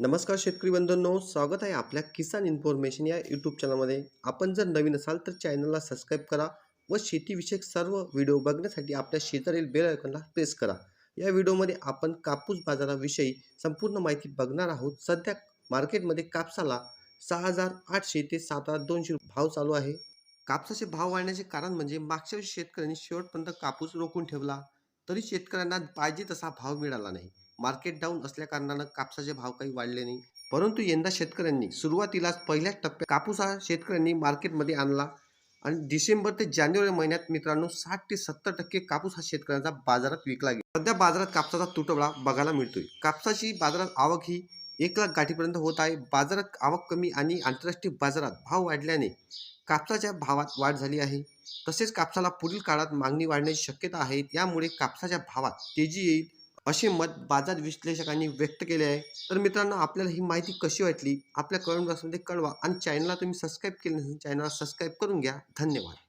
नमस्कार शेतकरी बंधूंनो स्वागत आहे आपल्या किसान इन्फॉर्मेशन या यूट्यूब चॅनलमध्ये आपण जर नवीन असाल तर चॅनलला सबस्क्राईब करा व शेतीविषयक सर्व व्हिडिओ बघण्यासाठी आपल्या शेजारील बेल आयकॉनला प्रेस करा. या व्हिडिओमध्ये आपण कापूस बाजाराविषयी संपूर्ण माहिती बघणार आहोत. सध्या मार्केटमध्ये कापसाला सहा हजार आठशे ते सात हजार दोनशे भाव चालू आहे. कापसाचे भाव वाढण्याचे कारण म्हणजे मागच्या वर्षी शेतकऱ्यांनी शेवटपर्यंत कापूस रोखून ठेवला तरी शेतकऱ्यांना पाहिजे तसा भाव मिळाला नाही. मार्केट डाऊन असल्या कारणानं कापसाचे भाव काही वाढले नाही. परंतु यंदा शेतकऱ्यांनी सुरुवातीलाच पहिल्याच टप्प्यात कापूस हा शेतकऱ्यांनी मार्केटमध्ये आणला आणि डिसेंबर ते जानेवारी महिन्यात मित्रांनो साठ ते सत्तर टक्के कापूस हा शेतकऱ्यांचा बाजारात विकला गेला. सध्या बाजारात कापसाचा तुटवडा बघायला मिळतोय. कापसाची बाजारात आवक ही एक लाख गाठीपर्यंत होत आहे. बाजारात आवक कमी आणि आंतरराष्ट्रीय बाजारात भाव वाढल्याने कापसाच्या भावात वाढ झाली आहे. तसेच कापसाला पुढील काळात मागणी वाढण्याची शक्यता आहे. त्यामुळे कापसाच्या भावात तेजी येईल. असे मत बाजार विश्लेषकांनी व्यक्त केले आहे. तर मित्रांनो आपल्याला ही माहिती कशी वाटली? आपल्या कमेंट बॉक्समध्ये कळवा आणि चॅनलला तुम्ही सबस्क्राईब केले नसेल चॅनलला सबस्क्राईब करून घ्या. धन्यवाद.